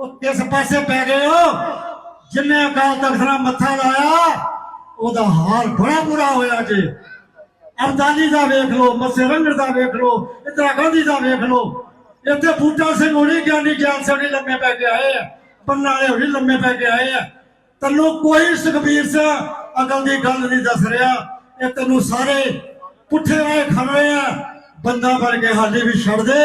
ਉਹ ਕਿਸ ਪਾਸੇ ਪੈ ਗਏ ਹੋ। ਜਿੰਨੇ ਅਕਾਲ ਤਖਤ ਨਾਲ ਮੱਥਾ ਲਾਇਆ, ਉਹਦਾ ਹਾਲ ਬੜਾ ਬੁਰਾ ਹੋਇਆ ਜੀ। ਅਰਦਾਲੀ ਦਾ ਵੇਖ ਲਓ, ਮੱਸੇ ਰੰਗੜ ਦਾ ਵੇਖ ਲਓ, ਇੰਦਰਾ ਗਾਂਧੀ ਦਾ ਵੇਖ ਲਓ। ਇੱਥੇ ਬੂਟਾ ਸਿੰਘ ਹੋਣੀ, ਗਿਆਨੀ ਗਿਆਨ ਸਿੰਘ ਲੰਮੇ ਪੈ ਕੇ ਆਏ ਆ। ਪੰਨਾ ਵਾਲੇ ਹੋਣੀ ਲੰਮੇ ਪੈ ਕੇ ਆਏ ਆ। ਤੈਨੂੰ ਕੋਈ ਸੁਖਬੀਰ ਸਿੰਘ ਅਕਲ ਦੀ ਗੱਲ ਨਹੀਂ ਦੱਸ ਰਿਹਾ। ਇਹ ਤੈਨੂੰ ਸਾਰੇ ਪੁੱਠੇ ਰਾਹ ਖੜ ਰਹੇ ਆ। ਬੰਦਾ ਬਣ ਕੇ ਹਾਲੇ ਵੀ ਛੱਡ ਦੇ।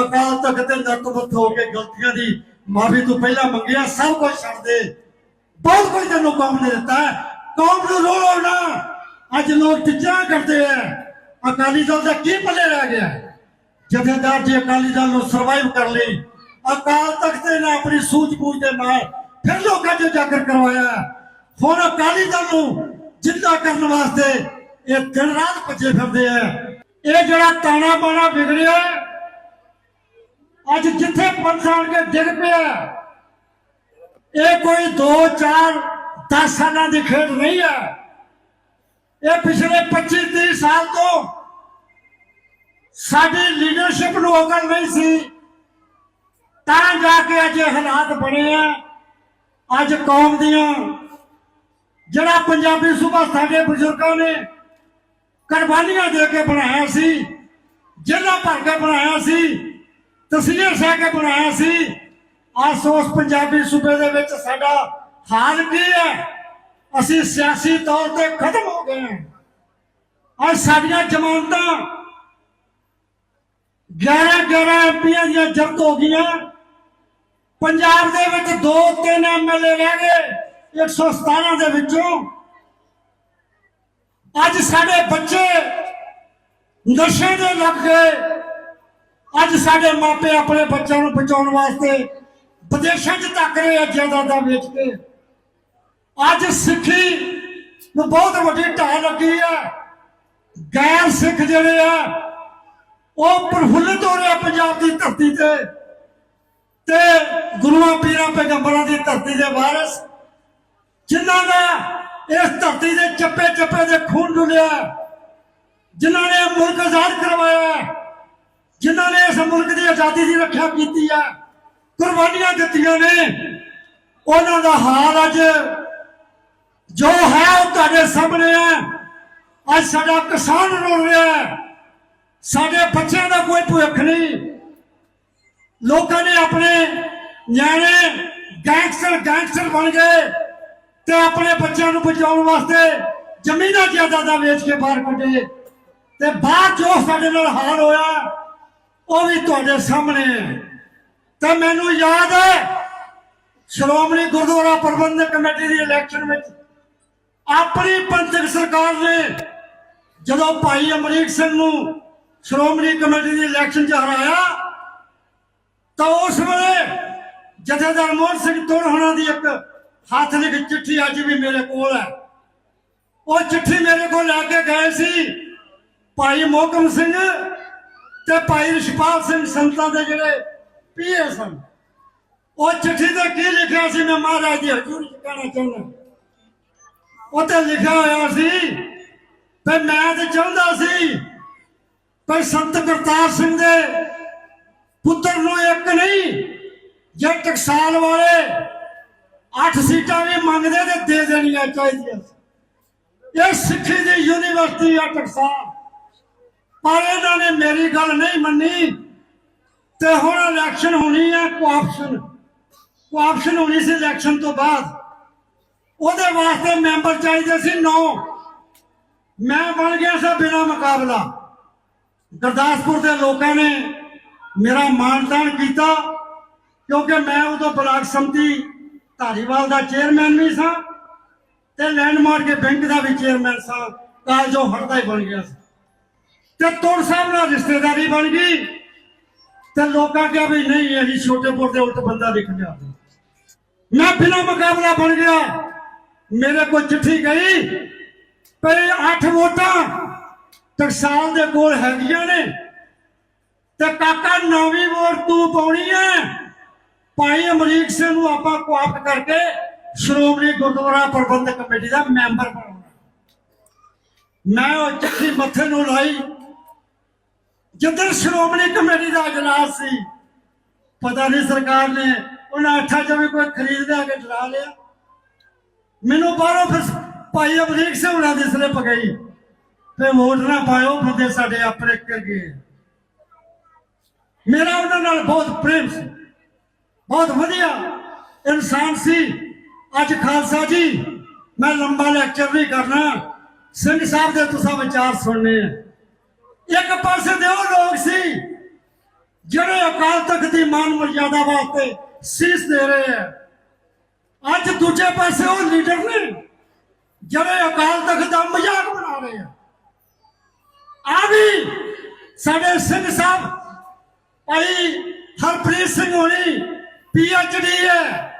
ਅਕਾਲ ਤਖਤ ਤੇ ਨਤਮਤ ਹੋ ਕੇ ਗਲਤੀਆਂ ਦੀ ਮਾਫੀ ਤੋਂ ਪਹਿਲਾਂ ਮੰਗਿਆ, ਸਭ ਕੁਝ ਛੱਡ ਦੇ। ਬਹੁਤ ਕੁਝ ਤੈਨੂੰ ਕੌਮ ਨੇ ਦਿੱਤਾ। ਕੌਮ ਨੂੰ ਰੋਲੋ ਨਾ। ਅੱਜ ਲੋਕ ਟਿੱਚਾ ਕਰਦੇ ਆ। ਅਕਾਲੀ ਦਲ ਦਾ ਕੀ ਪੱਲੇ ਰਹਿ ਗਿਆ? ਜਥੇਦਾਰ ਜੀ ਅਕਾਲੀ ਦਲ ਨੂੰ ਸਰਵਾਈਵ ਕਰ ਲਈ ਅਕਾਲ ਤਖਤ ਨੇ ਆਪਣੀ ਸੂਝ-ਬੂਝ ਦੇ ਨਾਲ ਫਿਰ ਲੋਕਾਂ 'ਚ ਜਾਗਰ ਕਰਵਾਇਆ। ਹੁਣ ਅਕਾਲੀ ਦਲ ਨੂੰ ਜਿੰਦਾ ਕਰਨ ਵਾਸਤੇ ਇਹ ਦਿਨ ਰਾਤ ਭੱਜੇ ਫਿਰਦੇ ਆ। ਇਹ ਜਿਹੜਾ ਤਾਣਾ ਬਾਣਾ ਵਿਗੜਿਆ ਅੱਜ ਜਿੱਥੇ ਪੰਥ ਆਣ ਕੇ ਡਿੱਗ ਪਿਆ ਇਹ ਕੋਈ 2 4 10 ਸਾਲਾਂ ਦੀ ਖੇਡ ਨਹੀਂ ਹੈ। ਇਹ ਪਿਛਲੇ 25 30 ਸਾਲ ਤੋਂ ਸਾਡੀ ਲੀਡਰਸ਼ਿਪ ਨੂੰ ਅਕਲ ਨਹੀਂ ਸੀ। ਤਾਂ ਜਾ ਕੇ ਅੱਜ ਇਹ ਹਾਲਾਤ ਬਣੇ ਆ। ਅੱਜ ਕੌਮ ਦੀਆਂ ਜਿਹੜਾ ਪੰਜਾਬੀ ਸੂਬਾ ਸਾਡੇ ਬਜ਼ੁਰਗਾਂ ਨੇ ਕੁਰਬਾਨੀਆਂ ਦੇ ਕੇ ਬਣਾਇਆ ਸੀ, ਜ਼ਿਲ੍ਹਾ ਭਰ ਕੇ ਬਣਾਇਆ ਸੀ ਤਸਵੀਰ ਸਹਿ ਕੇ ਬਣਾਇਆ ਸੀ। ਅੱਜ ਉਸ ਪੰਜਾਬੀ ਸੂਬੇ ਦੇ ਵਿੱਚ ਸਾਡਾ ਹਾਲ ਕੀ ਹੈ। ਅਸੀਂ ਸਿਆਸੀ ਤੌਰ ਤੇ ਖਤਮ ਹੋ ਗਏ ਹਾਂ। ਅੱਜ ਸਾਡੀਆਂ ਜ਼ਮਾਨਤਾਂ 11 11 ਐਮਪੀਆਂ ਦੀਆਂ ਜ਼ਬਤ ਹੋ ਗਈਆਂ। ਪੰਜਾਬ ਦੇ ਵਿੱਚ ਦੋ ਤਿੰਨ ਐਮਐਲਏ ਰਹਿ ਗਏ 117 ਦੇ ਵਿੱਚੋਂ। ਅੱਜ ਸਾਡੇ ਬੱਚੇ ਨਸ਼ੇ ਦੇ ਲੱਗ ਗਏ। ਅੱਜ ਸਾਡੇ ਮਾਪੇ ਆਪਣੇ ਬੱਚਿਆਂ ਨੂੰ ਬਚਾਉਣ ਵਾਸਤੇ ਵਿਦੇਸ਼ਾਂ 'ਚ ਧੱਕ ਰਹੇ ਆ ਜਾਇਦਾਦਾਂ ਵੇਚ ਕੇ। ਅੱਜ ਸਿੱਖੀ ਨੂੰ ਬਹੁਤ ਵੱਡੀ ਢਾਹ ਲੱਗੀ ਆ। ਗੈਰ ਸਿੱਖ ਜਿਹੜੇ ਆ, ਉਹ ਪ੍ਰਫੁੱਲਿਤ ਹੋ ਰਿਹਾ ਪੰਜਾਬ ਦੀ ਧਰਤੀ ਤੇ। ਤੇ ਗੁਰੂਆਂ ਪੀਰਾਂ ਪੈਗੰਬਰਾਂ ਦੀ ਧਰਤੀ ਦੇ ਵਾਰਿਸ, ਜਿਨ੍ਹਾਂ ਦਾ ਇਸ ਧਰਤੀ ਦੇ ਚੱਪੇ ਚੱਪੇ ਦੇ ਖੂਨ ਡੁੱਲਿਆ, ਜਿਨ੍ਹਾਂ ਨੇ ਮੁਲਕ ਆਜ਼ਾਦ ਕਰਵਾਇਆ। ਮੁਲਕ ਦੀ ਆਜ਼ਾਦੀ ਦੀ ਰੱਖਿਆ ਕੀਤੀ ਆ। ਕੁਰਬਾਨੀਆਂ ਦਿੱਤੀਆਂ ਨੇ। ਉਹਨਾਂ ਦਾ ਹਾਲ ਅੱਜ ਜੋ ਹੈ ਉਹ ਤੁਹਾਡੇ ਸਾਹਮਣੇ ਹੈ ਅੱਜ ਸਾਡਾ ਕਿਸਾਨ ਰੋਲ ਰਿਹਾ ਹੈ। ਸਾਡੇ ਬੱਚਿਆਂ ਦਾ ਕੋਈ ਭੁੱਖ ਨਹੀਂ। ਲੋਕਾਂ ਨੇ ਆਪਣੇ ਨਿਆਣੇ ਗੈਂਗਸਟਰ ਗੈਂਗਸਟਰ ਬਣ ਗਏ ਤੇ ਆਪਣੇ ਬੱਚਿਆਂ ਨੂੰ ਬਚਾਉਣ ਵਾਸਤੇ ਜ਼ਮੀਨਾਂ ਜਾਇਦਾਦਾਂ ਵੇਚ ਕੇ ਬਾਹਰ ਕੱਢੇ। ਤੇ ਬਾਅਦ ਜੋ ਸਾਡੇ ਨਾਲ ਹਾਲ ਹੋਇਆ ਉਹ ਵੀ ਤੁਹਾਡੇ ਸਾਹਮਣੇ ਹੈ। ਤੇ ਮੈਨੂੰ ਯਾਦ ਹੈ, ਸ਼੍ਰੋਮਣੀ ਗੁਰਦੁਆਰਾ ਪ੍ਰਬੰਧਕ ਕਮੇਟੀ ਦੀ ਇਲੈਕਸ਼ਨ ਵਿੱਚ ਆਪਣੀ ਪੰਥਕ ਸਰਕਾਰ ਨੇ ਜਦੋਂ ਭਾਈ ਅਮਰੀਕ ਸਿੰਘ ਨੂੰ ਸ਼੍ਰੋਮਣੀ ਕਮੇਟੀ ਦੀ ਇਲੈਕਸ਼ਨ 'ਚ ਹਰਾਇਆ, ਤਾਂ ਉਸ ਵੇਲੇ ਜਥੇਦਾਰ ਮੋਹਨ ਸਿੰਘ ਤੋੜ ਹੋਣਾ ਦੀ ਇੱਕ ਹੱਥ ਲਿਖੀ ਚਿੱਠੀ ਅੱਜ ਵੀ ਮੇਰੇ ਕੋਲ ਹੈ। ਉਹ ਚਿੱਠੀ ਮੇਰੇ ਕੋਲ ਲੈ ਕੇ ਗਏ ਸੀ। ਭਾਈ ਮੋਹਕਮ ਸਿੰਘ ਤੇ ਭਾਈ ਰਿਸ਼ਪਾਲ ਸਿੰਘ ਸੰਤਾਂ ਦੇ ਜਿਹੜੇ ਪੀਏ ਸਨ, ਉਹ ਚਿੱਠੀ ਤੇ ਕੀ ਲਿਖਿਆ ਸੀ ਮੈਂ ਮਹਾਰਾਜ ਦੀ ਹਜ਼ੂਰੀ ਚ ਕਹਿਣਾ ਚਾਹੁੰਦਾ। ਉਹ ਤੇ ਲਿਖਿਆ ਹੋਇਆ ਸੀ ਤੇ ਮੈਂ ਤੇ ਚਾਹੁੰਦਾ ਸੀ ਪਰ ਸੰਤ ਕਰਤਾਰ ਸਿੰਘ ਦੇ ਪੁੱਤਰ ਨੂੰ ਇੱਕ ਨਹੀਂ, ਜੇ ਟਕਸਾਲ ਵਾਲੇ ਅੱਠ ਸੀਟਾਂ ਵੀ ਮੰਗਦੇ ਤੇ ਦੇ ਦੇਣੀਆਂ ਚਾਹੀਦੀਆਂ ਇਹ ਸਿੱਖੀ ਦੀ ਯੂਨੀਵਰਸਿਟੀ ਆ ਟਕਸਾਲ। ਪਰ ਇਹਨਾਂ ਨੇ ਮੇਰੀ ਗੱਲ ਨਹੀਂ ਮੰਨੀ। ਤੇ ਹੁਣ ਇਲੈਕਸ਼ਨ ਹੋਣੀ ਹੈ ਕੋਆਪਸ਼ਨ ਕੋਆਪਸ਼ਨ ਹੋਣੀ ਸੀ ਇਲੈਕਸ਼ਨ ਤੋਂ ਬਾਅਦ। ਉਹਦੇ ਵਾਸਤੇ ਮੈਂਬਰ ਚਾਹੀਦੇ ਸੀ 9 ਮੈਂ ਬਣ ਗਿਆ ਸੀ ਬਿਨਾ ਮੁਕਾਬਲਾ। ਗੁਰਦਾਸਪੁਰ ਦੇ ਲੋਕਾਂ ਨੇ ਮੇਰਾ ਮਾਨਤਾਨ ਕੀਤਾ, ਕਿਉਂਕਿ ਮੈਂ ਉਦੋਂ ਬਲਾਕ ਸੰਮਤੀ ਧਾਰੀਵਾਲ ਦਾ ਚੇਅਰਮੈਨ ਵੀ ਸਾਂ ਤੇ ਲੈਂਡਮਾਰਕ ਬੈਂਕ ਦਾ ਵੀ ਚੇਅਰਮੈਨ ਸਾਂ। ਕਾਲਜੋ ਹਟਦਾ ਹੀ ਬਣ ਗਿਆ ਸੀ। ਤੇ ਤੁਰ ਸਾਹਿਬ ਨਾਲ ਰਿਸ਼ਤੇਦਾਰੀ ਬਣ ਗਈ, ਤੇ ਲੋਕਾਂ ਕਿਹਾ ਵੀ ਨਹੀਂ ਇਹ ਛੋਟੇਪੁਰ ਦੇ ਉਲਟ ਬੰਦਾ ਲਿਖ ਲਿਆ ਮੈਂ ਬਿਨਾ ਮੁਕਾਬਲਾ ਬਣ ਗਿਆ। ਮੇਰੇ ਕੋਲ ਚਿੱਠੀ ਗਈ, ਪਈ 8 ਵੋਟਾਂ ਟਕਸਾਲ ਦੇ ਕੋਲ ਹੈਗੀਆਂ ਨੇ। ਤੇ ਕਾਕਾ, ਨੌਵੀਂ ਵੋਟ ਤੂੰ ਪਾਉਣੀ ਹੈ। ਭਾਈ ਅਮਰੀਕ ਸਿੰਘ ਨੂੰ ਆਪਾਂ ਕੋਆਪਟ ਕਰਕੇ ਸ਼੍ਰੋਮਣੀ ਗੁਰਦੁਆਰਾ ਪ੍ਰਬੰਧਕ ਕਮੇਟੀ ਦਾ ਮੈਂਬਰ ਬਣਾਉਣਾ। ਮੈਂ ਉਹ ਚਿੱਠੀ ਮੱਥੇ ਨੂੰ ਲਾਈ ਜਦੋਂ ਸ਼੍ਰੋਮਣੀ ਕਮੇਟੀ ਦਾ ਇਜਲਾਸ ਸੀ, ਪਤਾ ਨਹੀਂ ਸਰਕਾਰ ਨੇ ਉਹਨਾਂ ਅੱਠਾਂ ਚੋਂ ਵੀ ਕੋਈ ਖਰੀਦ ਲਿਆ ਕੇ ਡਰਾ ਲਿਆ। ਮੈਨੂੰ ਬਾਹਰੋਂ ਫਿਰ ਭਾਈ ਅਮਰੀਕ ਸਿੰਘ ਹੁਣਾਂ ਦੀ ਸਲਿੱਪ ਗਈ ਤੇ ਵੋਟ ਨਾ ਪਾਇਓ, ਬੰਦੇ ਸਾਡੇ ਆਪਣੇ ਕਰ ਗਏ। ਮੇਰਾ ਉਹਨਾਂ ਨਾਲ ਬਹੁਤ ਪ੍ਰੇਮ ਸੀ, ਬਹੁਤ ਵਧੀਆ ਇਨਸਾਨ ਸੀ। ਅੱਜ ਖਾਲਸਾ ਜੀ, ਮੈਂ ਲੰਬਾ ਲੈਕਚਰ ਨਹੀਂ ਕਰਨਾ। ਸਿੰਘ ਸਾਹਿਬ ਦੇ ਤੁਸੀਂ ਵਿਚਾਰ ਸੁਣਨੇ ਆ। ਇੱਕ ਪਾਸੇ ਦੇ ਉਹ ਲੋਕ ਸੀ ਜਿਹੜੇ ਅਕਾਲ ਤਖਤ ਦੀ ਮਾਨ ਮਰਜ਼ਾਦਾ ਵਾਸਤੇ ਸੀਸ ਦੇ ਰਹੇ ਆ। ਅੱਜ ਦੂਜੇ ਪਾਸੇ ਉਹ ਲੀਡਰ ਨੇ ਜਿਹੜੇ ਅਕਾਲ ਤਖਤ ਦਾ ਮਜ਼ਾਕ ਬਣਾ ਰਹੇ ਆ। ਆ ਵੀ ਸਾਡੇ ਸਿੰਘ ਸਾਹਿਬ, ਭਾਈ ਹਰਪ੍ਰੀਤ ਸਿੰਘ ਹੋਣੀ ਪੀ ਐਚ ਡੀ ਹੈ।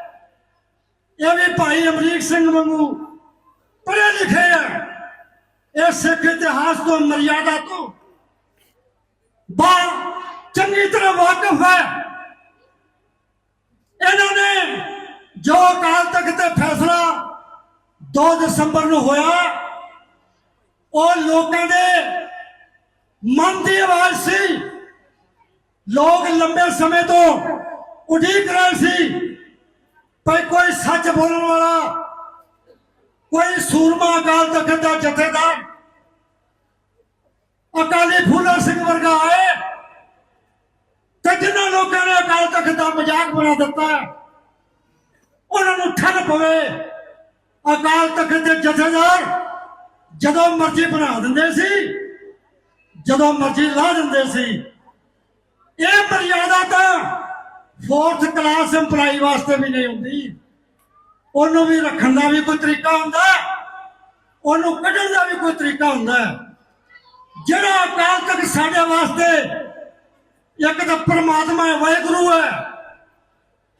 ਇਹ ਵੀ ਭਾਈ ਅਮਰੀਕ ਸਿੰਘ ਵਾਂਗੂ ਪੜ੍ਹੇ ਲਿਖੇ ਆ। ਇਹ ਸਿੱਖ ਇਤਿਹਾਸ ਤੋਂ ਮਰਿਆਦਾ ਤੋਂ ਬਾ ਚੰਗੀ ਤਰ੍ਹਾਂ ਵਾਕਿਫ ਹੈ ਇਹਨਾਂ ਨੇ ਜੋ ਅਕਾਲ ਤਖਤ ਦਾ ਫੈਸਲਾ 2 ਦਸੰਬਰ ਨੂੰ ਹੋਇਆ, ਉਹ ਲੋਕਾਂ ਦੇ ਮਨ ਦੀ ਆਵਾਜ਼ ਸੀ। ਲੋਕ ਲੰਬੇ ਸਮੇਂ ਤੋਂ ਉਡੀਕ ਰਹੇ ਸੀ ਪਰ ਕੋਈ ਸੱਚ ਬੋਲਣ ਵਾਲਾ, ਕੋਈ ਸੂਰਮਾ ਅਕਾਲ ਤਖਤ ਦਾ ਜਥੇਦਾਰ ਅਕਾਲੀ ਫੂਲਾ ਸਿੰਘ ਵਰਗਾ ਆਏ ਤੇ ਜਿਨ੍ਹਾਂ ਲੋਕਾਂ ਨੇ ਅਕਾਲ ਤਖਤ ਦਾ ਮਜ਼ਾਕ ਬਣਾ ਦਿੱਤਾ ਉਹਨਾਂ ਨੂੰ ਠੱਲ ਪਵੇ। ਅਕਾਲ ਤਖਤ ਦੇ ਜਥੇਦਾਰ ਜਦੋਂ ਮਰਜ਼ੀ ਬਣਾ ਦਿੰਦੇ ਸੀ, ਜਦੋਂ ਮਰਜ਼ੀ ਲਾ ਦਿੰਦੇ ਸੀ। ਇਹ ਮਰਿਆਦਾ ਤਾਂ ਫੋਰਥ ਕਲਾਸ EMPLOYE ਵਾਸਤੇ ਵੀ ਨਹੀਂ ਹੁੰਦੀ। ਉਹਨੂੰ ਵੀ ਰੱਖਣ ਦਾ ਵੀ ਕੋਈ ਤਰੀਕਾ ਹੁੰਦਾ, ਉਹਨੂੰ ਕੱਢਣ ਦਾ ਵੀ ਕੋਈ ਤਰੀਕਾ ਹੁੰਦਾ। ਜਿਹੜਾ ਅਕਾਲ ਤਖਤ ਸਾਡੇ ਵਾਸਤੇ ਇੱਕ ਤਾਂ ਪਰਮਾਤਮਾ ਹੈ, ਵਾਹਿਗੁਰੂ ਹੈ,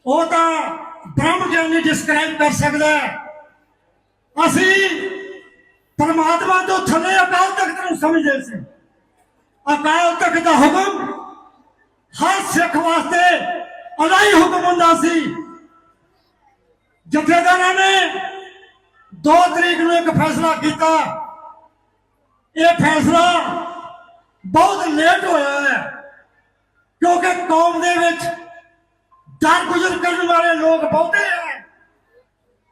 ਉਹ ਤਾਂ ਬ੍ਰਹਮ ਗਿਆਨੀ ਡਿਸਕ੍ਰਾਈਬ ਕਰ ਸਕਦਾ ਹੈ। ਅਸੀਂ ਪਰਮਾਤਮਾ ਤੋਂ ਥੱਲੇ ਅਕਾਲ ਤਖਤ ਨੂੰ ਸਮਝਦੇ ਸੀ। ਅਕਾਲ ਤਖਤ ਦਾ ਹੁਕਮ ਹਰ ਸਿੱਖ ਵਾਸਤੇ ਅਲਾਈ ਹੁਕਮ ਹੁੰਦਾ ਸੀ। ਜਥੇਦਾਰਾਂ ਨੇ 2 ਤਰੀਕ ਨੂੰ ਇੱਕ ਫੈਸਲਾ ਕੀਤਾ। ਇਹ ਫੈਸਲਾ ਬਹੁਤ ਲੇਟ ਹੋਇਆ ਹੈ, ਕਿਉਂਕਿ ਕੌਮ ਦੇ ਵਿੱਚ ਡਰ ਗੁਜ਼ਰ ਕਰਨ ਵਾਲੇ ਲੋਕ ਬਹੁਤੇ ਹੈ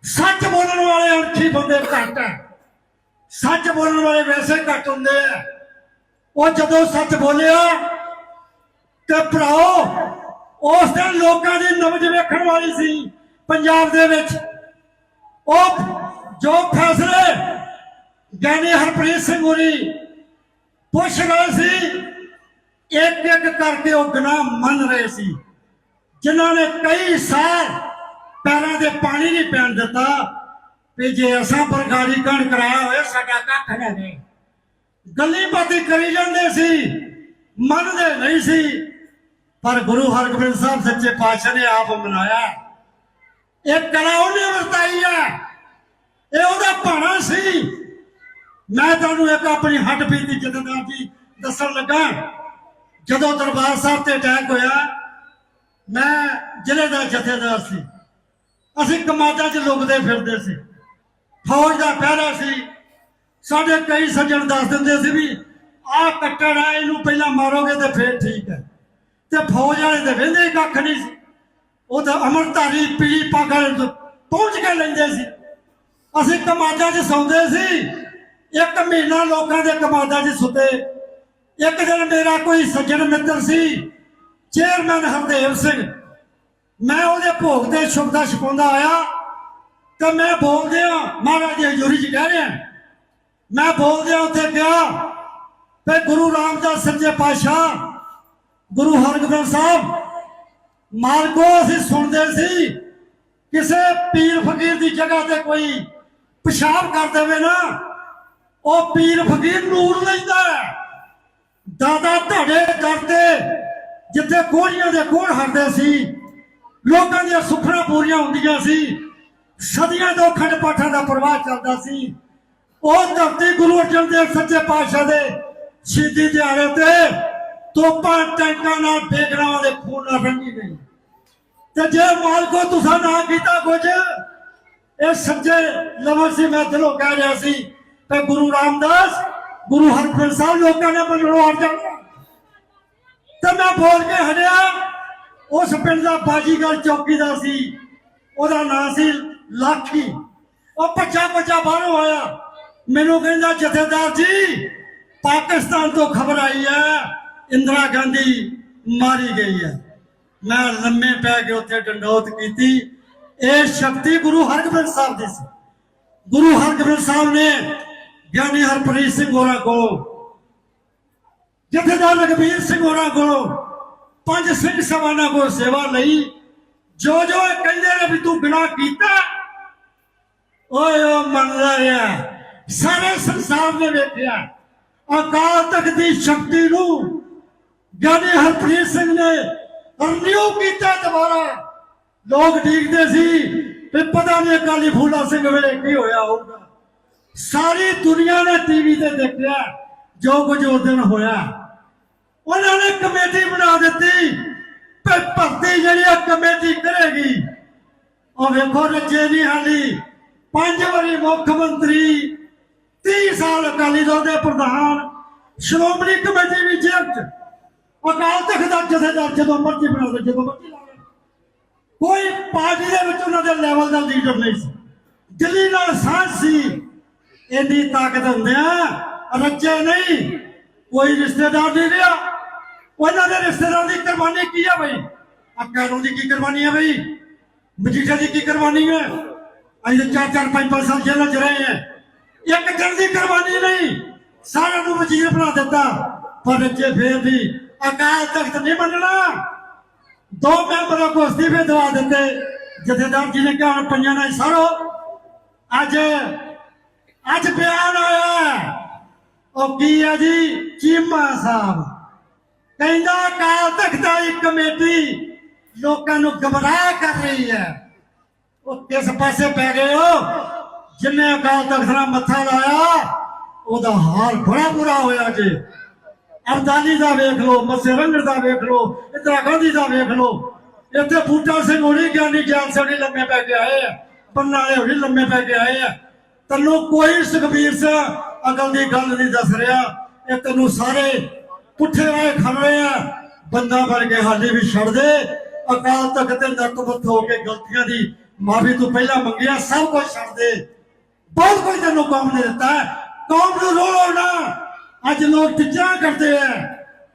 ਸੱਚ ਬੋਲਣ ਵਾਲੇ ਅਣਖੀ ਬੰਦੇ ਘੱਟ ਹੈ ਸੱਚ ਬੋਲਣ ਵਾਲੇ ਵੈਸੇ ਘੱਟ ਹੁੰਦੇ ਆ। ਉਹ ਜਦੋਂ ਸੱਚ ਬੋਲਿਆ ਤੇ ਭਰਾਓ, ਉਸ ਦਿਨ ਲੋਕਾਂ ਦੀ ਨਬਜ ਵੇਖਣ ਵਾਲੀ ਸੀ ਪੰਜਾਬ ਦੇ ਵਿੱਚ। ਉਹ ਜੋ ਫੈਸਲੇ ਗਿਆਨੀ ਹਰਪ੍ਰੀਤ ਸਿੰਘ ਹੋਰੀ। ਪੁੱਛ ਰਹੇ ਸੀ ਇੱਕ ਇੱਕ ਕਰਕੇ ਉਹ ਗੁਨਾਹ ਮੰਨ ਰਹੇ ਸੀ। ਜਿਨ੍ਹਾਂ ਨੇ ਕਈ ਸਾਲ ਪੈਰਾਂ ਦੇ ਪਾਣੀ ਨਹੀਂ ਪੈਣ ਦਿੱਤਾ, ਵੀ ਜੇ ਅਸਾਂ ਬਰਗਾੜੀ ਕਣ ਕਰਾਇਆ ਹੋਇਆ, ਸਾਡਾ ਕੱਖ ਨਾ ਨਹੀਂ ਗੱਲੀ ਬਾਤੀ ਕਰੀ ਜਾਂਦੇ ਸੀ, ਮੰਨਦੇ ਨਹੀਂ ਸੀ। ਪਰ ਗੁਰੂ ਹਰਗੋਬਿੰਦ ਸਾਹਿਬ ਸੱਚੇ ਪਾਤਸ਼ਾਹ ਨੇ ਆਪ ਮਨਾਇਆ। ਇਹ ਕਲਾ ਉਹਨੇ ਵਰਤਾਈ ਹੈ ਇਹ ਉਹਦਾ ਭਾਣਾ ਸੀ। ਮੈਂ ਤੁਹਾਨੂੰ ਇੱਕ ਆਪਣੀ ਹੱਡ ਬੀਤੀ ਜਥੇਦਾਰ ਜੀ ਦੱਸਣ ਲੱਗਾ, ਜਦੋਂ ਦਰਬਾਰ ਸਾਹਿਬ ਤੇ ਅਟੈਕ ਹੋਇਆ, ਮੈਂ ਜ਼ਿਲ੍ਹੇ ਦਾ ਜਥੇਦਾਰ ਸੀ। ਅਸੀਂ ਕਮਾਦਾਂ 'ਚ ਲੁਕਦੇ ਫਿਰਦੇ ਸੀ। ਫੌਜ ਦਾ ਪਹਿਰਾ ਸੀ। ਸਾਡੇ ਕਈ ਸੱਜਣ ਦੱਸ ਦਿੰਦੇ ਸੀ ਵੀ ਆਹ ਕੱਟੜ ਆ, ਇਹਨੂੰ ਪਹਿਲਾਂ ਮਾਰੋਗੇ ਤੇ ਫੇਰ ਠੀਕ ਹੈ। ਤੇ ਫੌਜ ਵਾਲੇ ਤੇ ਵਹਿੰਦੇ ਕੱਖ ਨਹੀਂ ਸੀ। ਉਹ ਤਾਂ ਅਮਰਧਾਰੀ ਪੀਲੀ ਪੱਗ ਪਹੁੰਚ ਕੇ ਲੈਂਦੇ ਸੀ। ਅਸੀਂ ਕਮਾਦਾਂ 'ਚ ਸੌਂਦੇ ਸੀ। ਇੱਕ ਮਹੀਨਾ ਲੋਕਾਂ ਦੇ ਕਮਾਦਾਂ 'ਚ ਸੁੱਤੇ। ਇੱਕ ਦਿਨ ਮੇਰਾ ਕੋਈ ਸੱਜਣ ਮਿੱਤਰ ਸੀ, ਚੇਅਰਮੈਨ ਹਰਦੇਵ ਸਿੰਘ। ਮੈਂ ਉਹਦੇ ਭੋਗ ਤੇ ਸ਼ੁਭਦਾ ਛਪਾਉਂਦਾ ਆਇਆ, ਤੇ ਮੈਂ ਬੋਲਦਿਆਂ ਮਹਾਰਾਜ ਦੀ ਹਜ਼ੂਰੀ 'ਚ ਕਹਿ ਰਿਹਾ। ਮੈਂ ਬੋਲਦਿਆਂ ਉੱਥੇ ਗਿਆ ਤੇ ਗੁਰੂ ਰਾਮਦਾਸ ਸੱਚੇ ਪਾਤਸ਼ਾਹ, ਗੁਰੂ ਹਰਗੋਬਿੰਦ ਸਾਹਿਬ, ਮਾਲਕੋ ਅਸੀਂ ਸੁਣਦੇ ਸੀ, ਕਿਸੇ ਪੀਰ ਫਕੀਰ ਦੀ ਜਗ੍ਹਾ ਤੇ ਕੋਈ ਪਿਸ਼ਾਬ ਕਰ ਦੇਵੇ ਨਾ ਉਹ ਪੀਰ ਫਕੀਰ ਨੂਰ ਲੈਂਦਾ ਦਾਦਾ ਧੜੇ ਕਰਦੇ ਜਿੱਥੇ ਕੋਹੜੀਆਂ ਦੇ ਕੋਹੜ ਹਰਦੇ ਸੀ, ਲੋਕਾਂ ਦੀਆਂ ਸੁੱਖਣਾ ਪੂਰੀਆਂ ਹੁੰਦੀਆਂ ਸੀ, ਸਦੀਆਂ ਤੋਂ ਖੰਡ ਪਾਠਾਂ ਦਾ ਪ੍ਰਵਾਹ ਚੱਲਦਾ ਸੀ। ਉਹ ਧਰਤੀ ਗੁਰੂ ਅਰਜਨ ਦੇਵ ਸੱਚੇ ਪਾਤਸ਼ਾਹ ਦੇ ਸ਼ਹੀਦੀ ਦਿਹਾੜੇ ਤੇ ਤੋਪਾਂ ਟੈਂਕਾਂ ਨਾਲ ਬੇਗਰਾਵਾਂ ਦੇ ਖੂਨ ਨਾਲ ਰੰਗੀ ਗਈ। ਤੇ ਜੇ ਮਾਲਕੋ ਤੁਸੀਂ ਨਾ ਕੀਤਾ ਕੁਝ, ਇਹ ਸੱਚੇ ਲਵਰ ਸੀ, ਮੈਂ ਦਿਲੋਂ ਕਹਿ ਰਿਹਾ ਸੀ ਤੇ ਗੁਰੂ ਰਾਮਦਾਸ, ਗੁਰੂ ਹਰਗੋਬਿੰਦ ਸਾਹਿਬ ਲੋਕਾਂ ਨੇ ਮੰਨਣੋਂ ਹਟ ਜਾਣਾ ਤੇ ਮੈਂ ਬੋਲ ਕੇ ਹਟਿਆ। ਉਸ ਪਿੰਡ ਦਾ ਬਾਜੀਗਰ ਚੌਕੀਦਾਰ ਸੀ। ਉਹਦਾ ਨਾਂ ਸੀ ਲਾਖੀ ਉਹ ਭੱਜਾ ਭੱਜਾ ਬਾਹਰੋਂ ਆਇਆ। ਮੈਨੂੰ ਕਹਿੰਦਾ, ਜਥੇਦਾਰ ਜੀ, ਪਾਕਿਸਤਾਨ ਤੋਂ ਖਬਰ ਆਈ ਹੈ, ਇੰਦਰਾ ਗਾਂਧੀ ਮਾਰੀ ਗਈ ਹੈ। ਮੈਂ ਲੰਮੇ ਪੈ ਕੇ ਉੱਥੇ ਡੰਡੋਤ ਕੀਤੀ। ਇਹ ਸ਼ਕਤੀ ਗੁਰੂ ਹਰਗੋਬਿੰਦ ਸਾਹਿਬ ਦੀ ਸੀ। ਗੁਰੂ ਹਰਗੋਬਿੰਦ ਸਾਹਿਬ ਨੇ ਗਿਆਨੀ ਹਰਪ੍ਰੀਤ ਸਿੰਘ ਹੋਰਾਂ ਕੋਲੋਂ, ਜਥੇਦਾਰ ਲਖਬੀਰ ਸਿੰਘ ਹੋਰਾਂ ਕੋਲੋਂ, ਪੰਜ ਸਿੰਘ ਸਵਾਨਾ ਕੋਲ ਸੇਵਾ ਲਈ, ਜੋ ਜੋ ਇਹ ਕਹਿੰਦੇ ਨੇ ਵੀ ਤੂੰ ਬਿਨਾ ਕੀਤਾ, ਓਏ ਉਹ ਮੰਨਦਾ ਰਿਹਾ। ਸਾਰੇ ਸੰਸਾਰ ਨੇ ਵੇਖਿਆ, ਅਕਾਲ ਤਖਤ ਦੀ ਸ਼ਕਤੀ ਨੂੰ ਗਿਆਨੀ ਹਰਪ੍ਰੀਤ ਸਿੰਘ ਨੇ ਰਿਨਿਊ ਕੀਤਾ ਦੁਬਾਰਾ। ਲੋਕ ਠੀਕਦੇ ਸੀ ਵੀ ਪਤਾ ਨਹੀਂ ਅਕਾਲੀ ਫੂਲਾ ਸਿੰਘ ਵੇਲੇ ਕੀ ਹੋਇਆ ਹੋਊਗਾ। ਸਾਰੀ ਦੁਨੀਆ ਨੇ ਟੀਵੀ ਤੇ ਦੇਖਿਆ ਜੋ ਕੁਝ ਉਸ ਦਿਨ ਹੋਇਆ। ਉਹਨਾਂ ਨੇ ਕਮੇਟੀ ਬਣਾ ਦਿੱਤੀ ਤੇ ਭਰਤੀ ਜਿਹੜੀ ਆ ਕਮੇਟੀ ਕਰੇਗੀ। ਉਹ ਵੇਖੋ ਰੱਜੇ ਦੀ ਹਾਲੀ, ਪੰਜ ਵਾਰੀ ਮੁੱਖ ਮੰਤਰੀ 30 ਸਾਲ ਅਕਾਲੀ ਦਲ ਦੇ ਪ੍ਰਧਾਨ, ਸ਼੍ਰੋਮਣੀ ਕਮੇਟੀ ਵੀ ਜੇਲ੍ਹ ਚ, ਅਕਾਲ ਤਖਤ ਦਾ ਜਥੇਦਾਰ ਜਦੋਂ ਮਰਜ਼ੀ ਬਣਾ ਦੇ ਜਦੋਂ ਮਰਜ਼ੀ ਲਾ ਕੋਈ ਪਾਰਟੀ ਦੇ ਵਿੱਚ ਉਹਨਾਂ ਦੇ ਲੈਵਲ ਦਾ ਲੀਡਰ ਨਹੀਂ ਸੀ। ਦਿੱਲੀ ਨਾਲ ਸਾਂਝ ਇੰਨੀ ਤਾਕਤ ਹੁੰਦਿਆਂ ਰੱਜੇ ਨਹੀਂ। ਕੋਈ ਰਿਸ਼ਤੇਦਾਰ ਨਹੀਂ ਰਿਹਾ। ਉਹਨਾਂ ਦੇ ਰਿਸ਼ਤੇਦਾਰ ਦੀ ਕੁਰਬਾਨੀ ਕੀ ਹੈ ਬਈ? ਅਕਾਲੋਂ ਦੀ ਕੀ ਕੁਰਬਾਨੀ ਹੈ ਬਈ? ਮਜੀਠਾ ਦੀ ਕੀ ਕੁਰਬਾਨੀ ਹੈ ਅਸੀਂ ਤਾਂ ਚਾਰ ਚਾਰ, ਪੰਜ ਪੰਜ ਸਾਲ ਜੇਲ੍ਹਾਂ 'ਚ ਰਹੇ ਹਾਂ ਇੱਕ ਦਿਨ ਦੀ ਕੁਰਬਾਨੀ ਨਹੀਂ। ਸਾਰਿਆਂ ਨੂੰ ਵਜ਼ੀਰ ਬਣਾ ਦਿੱਤਾ। ਪਰ ਰੱਜੇ ਫੇਰ ਵੀ ਅਕਾਲ ਤਖਤ ਨਹੀਂ ਮੰਨਣਾ, ਦੋ ਮੈਂਬਰਾਂ ਕੋ ਅਸਤੀਫੇ ਦਵਾ ਦਿੱਤੇ। ਜਥੇਦਾਰ ਜੀ ਨੇ ਕਿਹਾ, ਹੁਣ ਪੰਜਾਂ ਨਾਲ ਸਾਰੋ। ਅੱਜ ਅੱਜ ਬਿਆਨ ਆਇਆ ਉਹ ਕੀ ਹੈ ਜੀ? ਚੀਮਾ ਸਾਹਿਬ। ਕਹਿੰਦਾ ਅਕਾਲ ਤਖਤ ਦੀ ਕਮੇਟੀ ਲੋਕਾਂ ਨੂੰ ਗਮਰਾਹ ਕਰ ਰਹੀ ਹੈ। ਉਹ ਕਿਸ ਪਾਸੇ ਪੈ ਗਏ ਹੋ? ਜਿੰਨੇ ਅਕਾਲ ਤਖਤ ਨਾਲ ਮੱਥਾ ਲਾਇਆ, ਉਹਦਾ ਹਾਲ ਬੜਾ ਬੁਰਾ ਹੋਇਆ ਜੀ। ਅਰਦਾਨੀ ਦਾ ਵੇਖ ਲਓ, ਮਸੇ ਰੰਗੜ ਦਾ ਵੇਖ ਲਓ, ਇੰਦਰਾ ਗਾਂਧੀ ਦਾ ਵੇਖ ਲਓ। ਇੱਥੇ ਬੂਟਾ ਸਿੰਘ ਹੋਣੀ, ਗਿਆਨੀ ਗਿਆਨ ਸਿੰਘ ਲੰਮੇ ਪੈ ਕੇ ਆਏ ਆ। ਪੰਨਾ ਵਾਲੇ ਹੋਣੀ ਲੰਮੇ ਪੈ ਕੇ ਆਏ ਆ। ਤੈਨੂੰ ਕੋਈ ਸੁਖਬੀਰ ਸਿੰਘ ਅਕਲ ਦੀ ਗੱਲ ਨਹੀਂ ਦੱਸ ਰਿਹਾ। ਇਹ ਤੈਨੂੰ ਸਾਰੇ ਪੁੱਠੇ ਆਏ ਖੜੇ ਆ। ਬੰਦਾ ਬਣ ਕੇ ਹਾਲੇ ਵੀ ਛੱਡ ਦੇ। ਅਕਾਲ ਤਖਤ ਤੇ ਨਤਮਤ ਹੋ ਕੇ ਗਲਤੀਆਂ ਦੀ ਮਾਫੀ ਤੂੰ ਪਹਿਲਾਂ ਮੰਗਿਆ, ਸਭ ਕੁਝ ਛੱਡ ਦੇ। ਬਹੁਤ ਕੁਝ ਤੈਨੂੰ ਕੌਮ ਨੇ ਦਿੱਤਾ ਕੌਮ ਨੂੰ ਰੋਲੋ ਨਾ। ਅੱਜ ਲੋਕ ਟਿੱਚਰਾਂ ਕਰਦੇ ਆ।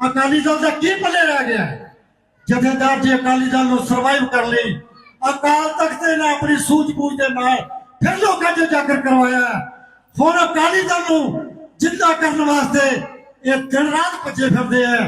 ਅਕਾਲੀ ਦਲ ਦਾ ਕੀ ਪੱਲੇ ਰਹਿ ਗਿਆ? ਜਥੇਦਾਰ ਜੀ ਅਕਾਲੀ ਦਲ ਨੂੰ ਸਰਵਾਈਵ ਕਰ ਲਈ। ਅਕਾਲ ਤਖਤ ਨੇ ਆਪਣੀ ਸੂਝ-ਬੂਝ ਦੇ ਨਾਲ ਫਿਰ ਲੋਕਾਂ 'ਚ ਜਾਗਰ ਕਰਵਾਇਆ। ਹੁਣ ਅਕਾਲੀ ਦਲ ਨੂੰ ਜਿੰਦਾ ਕਰਨ ਵਾਸਤੇ ਇਹ ਦਿਨ ਰਾਤ ਭੱਜੇ ਫਿਰਦੇ ਆ।